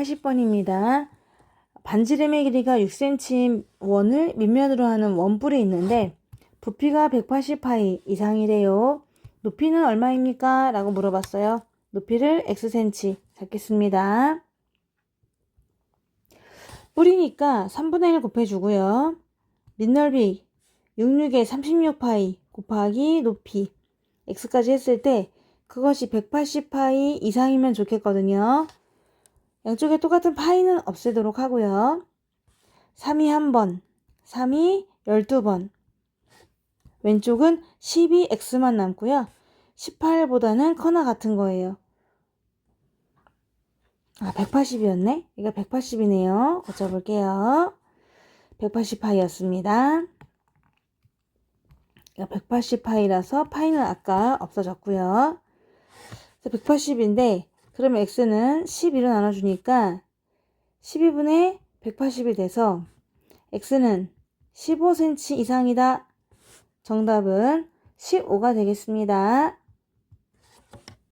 80번입니다. 반지름의 길이가 6cm 원을 밑면으로 하는 원뿔이 있는데 부피가 180파이 이상이래요. 높이는 얼마입니까? 라고 물어봤어요. 높이를 xcm 잡겠습니다. 뿌리니까 3분의 1 곱해주고요. 밑넓이 66에 36파이 곱하기 높이 x까지 했을 때 그것이 180파이 이상이면 좋겠거든요. 양쪽에 똑같은 파이는 없애도록 하고요. 3이 1번, 3이 12번. 왼쪽은 12x만 남고요. 18보다는 커나 같은 거예요. 아, 180이었네? 이거 180이네요. 고쳐볼게요. 180파이였습니다. 이거 180파이라서 파이는 아까 없어졌고요. 180인데 그러면 x는 12로 나눠주니까 12분의 180이 돼서 x는 15cm 이상이다. 정답은 15가 되겠습니다.